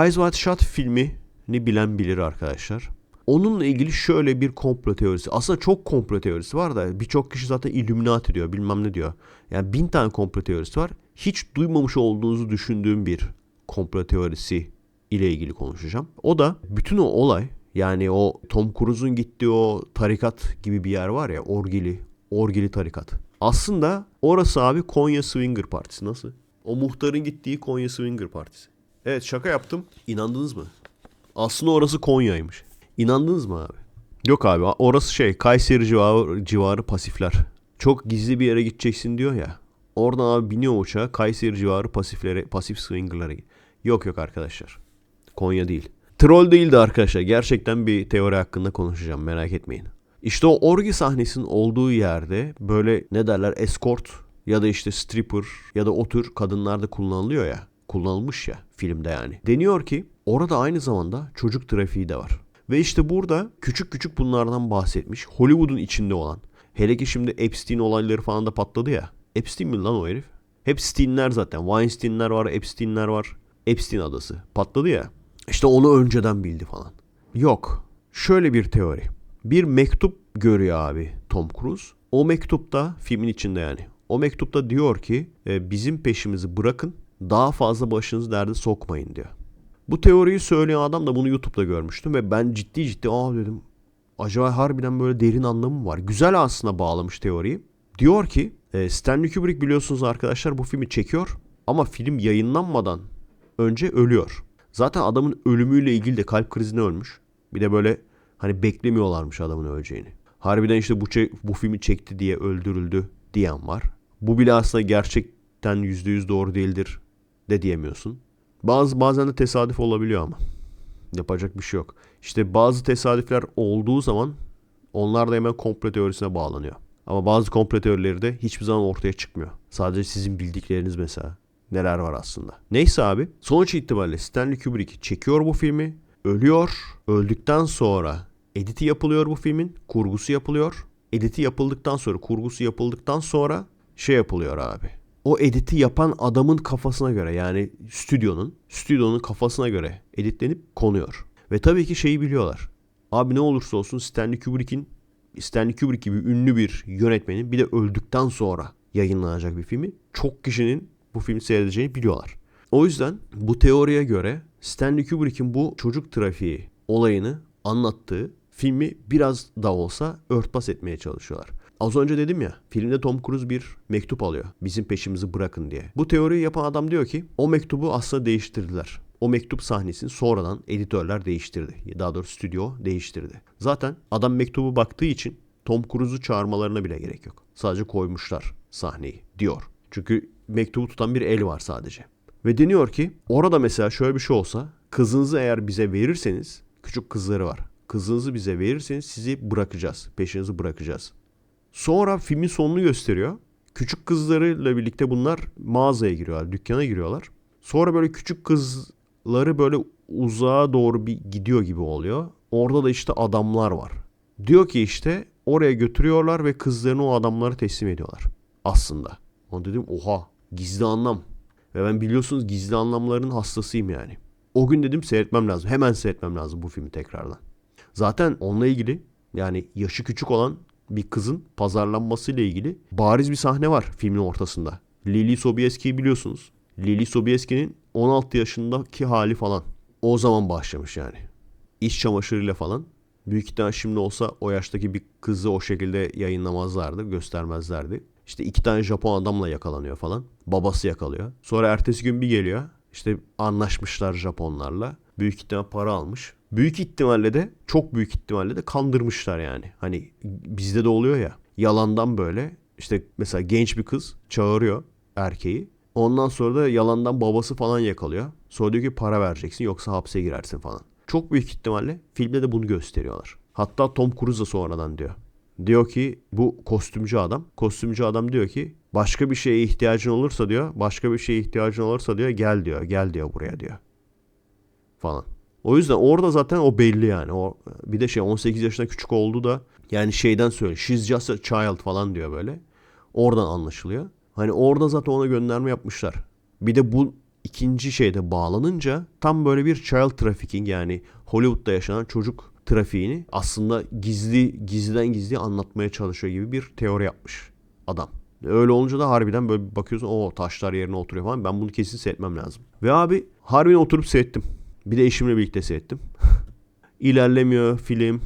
Eyes Wide Shut filmini bilen bilir arkadaşlar. Onunla ilgili şöyle bir komplo teorisi. Aslında çok komplo teorisi var da birçok kişi zaten Illuminati diyor bilmem ne diyor. Yani bin tane komplo teorisi var. Hiç duymamış olduğunuzu düşündüğüm bir komplo teorisi ile ilgili konuşacağım. O da bütün o olay yani o Tom Cruise'un gittiği o tarikat gibi bir yer var ya orgili, orgili tarikat. Aslında orası abi Konya Swinger Partisi nasıl? O muhtarın gittiği Konya Swinger Partisi. Evet şaka yaptım. İnandınız mı? Aslında orası Konya'ymış. İnandınız mı abi? Yok abi orası şey Kayseri civarı, civarı pasifler. Çok gizli bir yere gideceksin diyor ya. Oradan abi biniyor uçağa Kayseri civarı pasiflere, pasif swingerlara. Yok yok arkadaşlar. Konya değil. Troll değildi arkadaşlar. Gerçekten bir teori hakkında konuşacağım merak etmeyin. İşte o orgi sahnesinin olduğu yerde böyle ne derler escort ya da işte stripper ya da o tür kadınlar da kullanılıyor ya. Kullanılmış ya filmde yani. Deniyor ki orada aynı zamanda çocuk trafiği de var. Ve işte burada küçük küçük bunlardan bahsetmiş. Hollywood'un içinde olan. Hele ki şimdi Epstein olayları falan da patladı ya. Epstein mi lan o herif? Hep Stein'ler zaten. Weinstein'ler var, Epstein'ler var. Epstein adası. Patladı ya. İşte onu önceden bildi falan. Yok. Şöyle bir teori. Bir mektup görüyor abi Tom Cruise. O mektupta filmin içinde yani. O mektupta diyor ki e, bizim peşimizi bırakın daha fazla başınızı derde sokmayın diyor. Bu teoriyi söyleyen adam da bunu YouTube'da görmüştüm ve ben ciddi ciddi aa dedim acaba harbiden böyle derin anlamı mı var? Güzel aslında bağlamış teoriyi. Diyor ki e, Stanley Kubrick biliyorsunuz arkadaşlar bu filmi çekiyor ama film yayınlanmadan önce ölüyor. Zaten adamın ölümüyle ilgili de kalp krizine ölmüş. Bir de böyle hani beklemiyorlarmış adamın öleceğini. Harbiden işte bu, bu filmi çekti diye öldürüldü diyen var. Bu bile aslında gerçekten %100 doğru değildir de diyemiyorsun. Bazı bazen de tesadüf olabiliyor ama. Yapacak bir şey yok. İşte bazı tesadüfler olduğu zaman onlar da hemen komplo teorisine bağlanıyor. Ama bazı komplo teorileri de hiçbir zaman ortaya çıkmıyor. Sadece sizin bildikleriniz mesela. Neler var aslında. Neyse abi. Sonuç itibariyle Stanley Kubrick çekiyor bu filmi. Ölüyor. Öldükten sonra editi yapılıyor bu filmin. Kurgusu yapılıyor. Editi yapıldıktan sonra, kurgusu yapıldıktan sonra şey yapılıyor abi o editi yapan adamın kafasına göre yani stüdyonun, stüdyonun kafasına göre editlenip konuyor. Ve tabii ki şeyi biliyorlar. Abi ne olursa olsun Stanley Kubrick'in Stanley Kubrick gibi ünlü bir yönetmenin bir de öldükten sonra yayınlanacak bir filmi çok kişinin bu filmi seyredeceğini biliyorlar. O yüzden bu teoriye göre Stanley Kubrick'in bu çocuk trafiği olayını anlattığı filmi biraz da olsa örtbas etmeye çalışıyorlar. Az önce dedim ya filmde Tom Cruise bir mektup alıyor. Bizim peşimizi bırakın diye. Bu teoriyi yapan adam diyor ki o mektubu aslında değiştirdiler. O mektup sahnesini sonradan editörler değiştirdi. Daha doğrusu stüdyo değiştirdi. Zaten adam mektubu baktığı için Tom Cruise'u çağırmalarına bile gerek yok. Sadece koymuşlar sahneyi diyor. Çünkü mektubu tutan bir el var sadece. Ve deniyor ki orada mesela şöyle bir şey olsa kızınızı eğer bize verirseniz küçük kızları var. Kızınızı bize verirseniz sizi bırakacağız. Peşinizi bırakacağız. Sonra filmin sonunu gösteriyor. Küçük kızlarıyla birlikte bunlar mağazaya giriyorlar, dükkana giriyorlar. Sonra böyle küçük kızları böyle uzağa doğru bir gidiyor gibi oluyor. Orada da işte adamlar var. Diyor ki işte oraya götürüyorlar ve kızlarını o adamlara teslim ediyorlar. Aslında. Onu dedim oha gizli anlam. Ve ben biliyorsunuz gizli anlamların hastasıyım yani. O gün dedim seyretmem lazım. Hemen seyretmem lazım bu filmi tekrardan. Zaten onunla ilgili yani yaşı küçük olan bir kızın pazarlanması ile ilgili bariz bir sahne var filmin ortasında. Lily Sobieski'yi biliyorsunuz. Lily Sobieski'nin 16 yaşındaki hali falan. O zaman başlamış yani. İş çamaşırıyla falan. Büyük ihtimal şimdi olsa o yaştaki bir kızı o şekilde yayınlamazlardı, göstermezlerdi. İşte iki tane Japon adamla yakalanıyor falan. Babası yakalıyor. Sonra ertesi gün bir geliyor. İşte anlaşmışlar Japonlarla. Büyük ihtimal para almış büyük ihtimalle de çok büyük ihtimalle de kandırmışlar yani. Hani bizde de oluyor ya yalandan böyle işte mesela genç bir kız çağırıyor erkeği. Ondan sonra da yalandan babası falan yakalıyor. Sonra diyor ki para vereceksin yoksa hapse girersin falan. Çok büyük ihtimalle filmde de bunu gösteriyorlar. Hatta Tom Cruise da sonradan diyor. Diyor ki bu kostümcü adam. Kostümcü adam diyor ki başka bir şeye ihtiyacın olursa diyor. Başka bir şeye ihtiyacın olursa diyor gel diyor. Gel diyor buraya diyor. Falan. O yüzden orada zaten o belli yani. O bir de şey 18 yaşında küçük oldu da yani şeyden söyle. She's just a child falan diyor böyle. Oradan anlaşılıyor. Hani orada zaten ona gönderme yapmışlar. Bir de bu ikinci şeyde bağlanınca tam böyle bir child trafficking yani Hollywood'da yaşanan çocuk trafiğini aslında gizli gizliden gizliye anlatmaya çalışıyor gibi bir teori yapmış adam. Öyle olunca da harbiden böyle bakıyorsun o taşlar yerine oturuyor falan. Ben bunu kesin seyretmem lazım. Ve abi harbiden oturup seyrettim. Bir de eşimle birlikte seyrettim. İlerlemiyor film.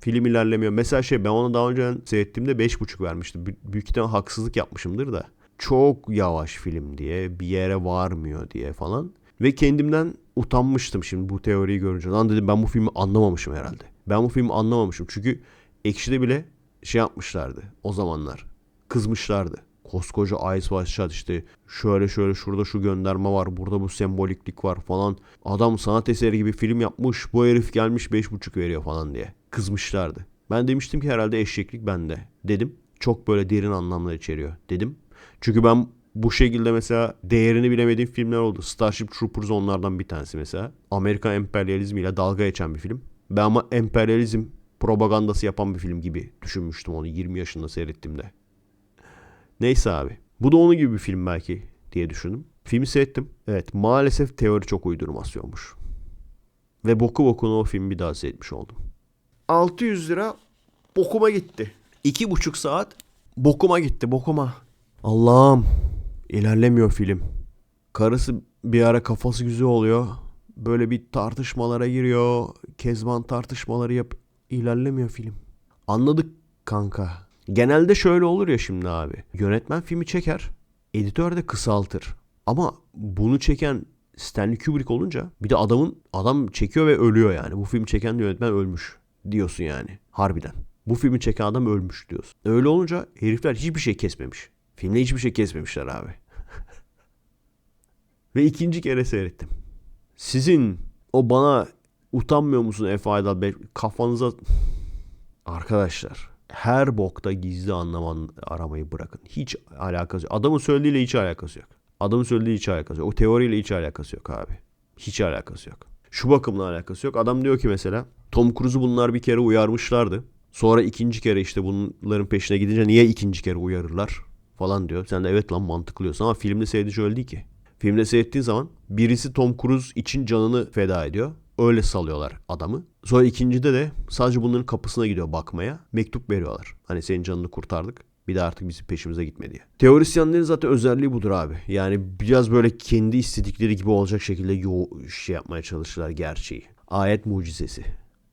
Film ilerlemiyor. Mesela şey ben onu daha önce seyrettiğimde 5.5 vermiştim. Büyük büyük ihtimal haksızlık yapmışımdır da. Çok yavaş film diye bir yere varmıyor diye falan. Ve kendimden utanmıştım şimdi bu teoriyi görünce. Lan dedim ben bu filmi anlamamışım herhalde. Ben bu filmi anlamamışım. Çünkü Ekşi'de bile şey yapmışlardı o zamanlar. Kızmışlardı. Koskoca Ice Shot işte şöyle şöyle şurada şu gönderme var burada bu semboliklik var falan. Adam sanat eseri gibi film yapmış bu herif gelmiş 5.5 veriyor falan diye. Kızmışlardı. Ben demiştim ki herhalde eşeklik bende dedim. Çok böyle derin anlamlar içeriyor dedim. Çünkü ben bu şekilde mesela değerini bilemediğim filmler oldu. Starship Troopers onlardan bir tanesi mesela. Amerikan emperyalizmiyle dalga geçen bir film. Ben ama emperyalizm propagandası yapan bir film gibi düşünmüştüm onu 20 yaşında seyrettiğimde. Neyse abi. Bu da onun gibi bir film belki diye düşündüm. Filmi seyrettim. Evet maalesef teori çok uydurmasyonmuş. Ve boku bokuna o filmi bir daha seyretmiş oldum. 600 lira bokuma gitti. 2,5 saat bokuma gitti bokuma. Allah'ım ilerlemiyor film. Karısı bir ara kafası güzel oluyor. Böyle bir tartışmalara giriyor. Kezban tartışmaları yap. ilerlemiyor film. Anladık kanka. Genelde şöyle olur ya şimdi abi. Yönetmen filmi çeker. Editör de kısaltır. Ama bunu çeken Stanley Kubrick olunca bir de adamın adam çekiyor ve ölüyor yani. Bu film çeken yönetmen ölmüş diyorsun yani. Harbiden. Bu filmi çeken adam ölmüş diyorsun. Öyle olunca herifler hiçbir şey kesmemiş. Filmde hiçbir şey kesmemişler abi. ve ikinci kere seyrettim. Sizin o bana utanmıyor musun Efe Aydal Bey? Kafanıza... Arkadaşlar her bokta gizli anlam aramayı bırakın. Hiç alakası yok. Adamın söylediğiyle hiç alakası yok. Adamın söylediği hiç alakası yok. O teoriyle hiç alakası yok abi. Hiç alakası yok. Şu bakımla alakası yok. Adam diyor ki mesela Tom Cruise'u bunlar bir kere uyarmışlardı. Sonra ikinci kere işte bunların peşine gidince niye ikinci kere uyarırlar falan diyor. Sen de evet lan mantıklıyorsun ama filmde seyredince şöyle değil ki. Filmde seyrettiğin zaman birisi Tom Cruise için canını feda ediyor. Öyle salıyorlar adamı. Sonra ikincide de sadece bunların kapısına gidiyor bakmaya. Mektup veriyorlar. Hani senin canını kurtardık. Bir de artık bizim peşimize gitme diye. Teorisyenlerin zaten özelliği budur abi. Yani biraz böyle kendi istedikleri gibi olacak şekilde yo şey yapmaya çalışırlar gerçeği. Ayet mucizesi.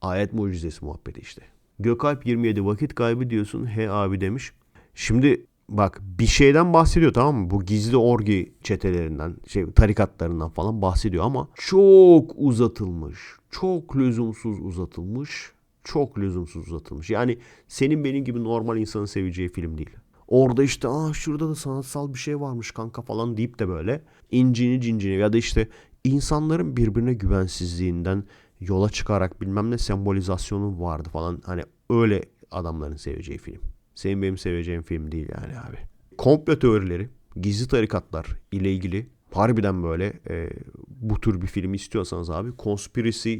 Ayet mucizesi muhabbeti işte. Gökalp 27 vakit kaybı diyorsun. He abi demiş. Şimdi bak bir şeyden bahsediyor tamam mı? Bu gizli orgi çetelerinden, şey tarikatlarından falan bahsediyor ama çok uzatılmış. Çok lüzumsuz uzatılmış. Çok lüzumsuz uzatılmış. Yani senin benim gibi normal insanın seveceği film değil. Orada işte ah şurada da sanatsal bir şey varmış kanka falan deyip de böyle incini cincini ya da işte insanların birbirine güvensizliğinden yola çıkarak bilmem ne sembolizasyonu vardı falan. Hani öyle adamların seveceği film. Senin benim seveceğim film değil yani abi. Komplo teorileri, gizli tarikatlar ile ilgili harbiden böyle e, bu tür bir film istiyorsanız abi Conspiracy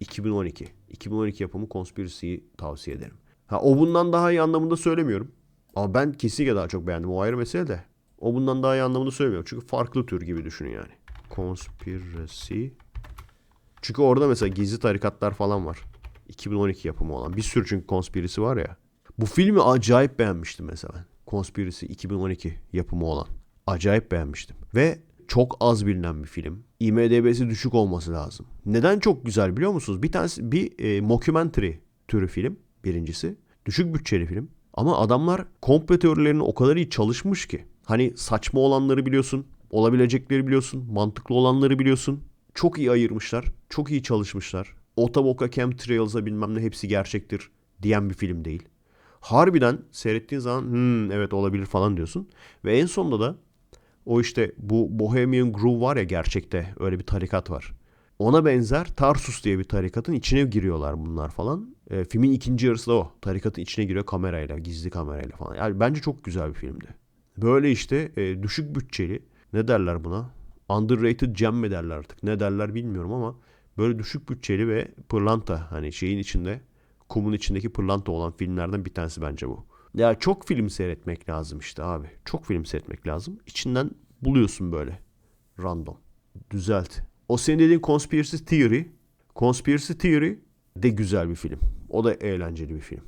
2012. 2012 yapımı Conspiracy'yi tavsiye ederim. Ha o bundan daha iyi anlamında söylemiyorum. Ama ben kesinlikle daha çok beğendim. O ayrı mesele de. O bundan daha iyi anlamında söylemiyorum. Çünkü farklı tür gibi düşünün yani. Conspiracy. Çünkü orada mesela gizli tarikatlar falan var. 2012 yapımı olan. Bir sürü çünkü Conspiracy var ya. Bu filmi acayip beğenmiştim mesela. Conspiracy 2012 yapımı olan. Acayip beğenmiştim. Ve çok az bilinen bir film. IMDB'si düşük olması lazım. Neden çok güzel biliyor musunuz? Bir tanesi bir e, mockumentary türü film birincisi. Düşük bütçeli film. Ama adamlar komplo teorilerini o kadar iyi çalışmış ki. Hani saçma olanları biliyorsun, olabilecekleri biliyorsun, mantıklı olanları biliyorsun. Çok iyi ayırmışlar, çok iyi çalışmışlar. Otoboka Chemtrails'a bilmem ne hepsi gerçektir diyen bir film değil. Harbiden seyrettiğin zaman hmm, evet olabilir falan diyorsun. Ve en sonunda da o işte bu Bohemian Groove var ya gerçekte öyle bir tarikat var. Ona benzer Tarsus diye bir tarikatın içine giriyorlar bunlar falan. E, filmin ikinci yarısı da o. Tarikatın içine giriyor kamerayla, gizli kamerayla falan. Yani bence çok güzel bir filmdi. Böyle işte e, düşük bütçeli ne derler buna? Underrated gem mi derler artık? Ne derler bilmiyorum ama böyle düşük bütçeli ve pırlanta hani şeyin içinde kumun içindeki pırlanta olan filmlerden bir tanesi bence bu. Ya çok film seyretmek lazım işte abi. Çok film seyretmek lazım. İçinden buluyorsun böyle random. düzelt. O senin dediğin Conspiracy Theory. Conspiracy Theory de güzel bir film. O da eğlenceli bir film.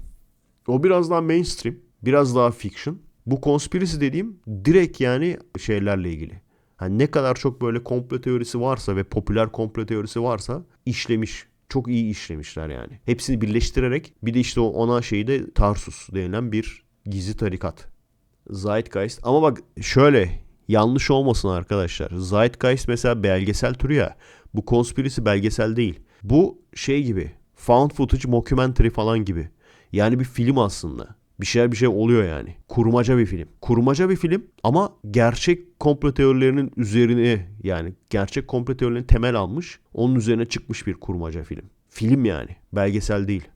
O biraz daha mainstream, biraz daha fiction. Bu conspiracy dediğim direkt yani şeylerle ilgili. Hani ne kadar çok böyle komplo teorisi varsa ve popüler komplo teorisi varsa işlemiş. Çok iyi işlemişler yani. Hepsini birleştirerek bir de işte o ona şeyi de Tarsus denilen bir gizli tarikat. Zeitgeist. Ama bak şöyle yanlış olmasın arkadaşlar. Zeitgeist mesela belgesel türü ya. Bu conspiracy belgesel değil. Bu şey gibi. Found footage mockumentary falan gibi. Yani bir film aslında. Bir şeyler bir şey oluyor yani. Kurmaca bir film. Kurmaca bir film ama gerçek komplo teorilerinin üzerine yani gerçek komplo teorilerini temel almış. Onun üzerine çıkmış bir kurmaca film. Film yani. Belgesel değil.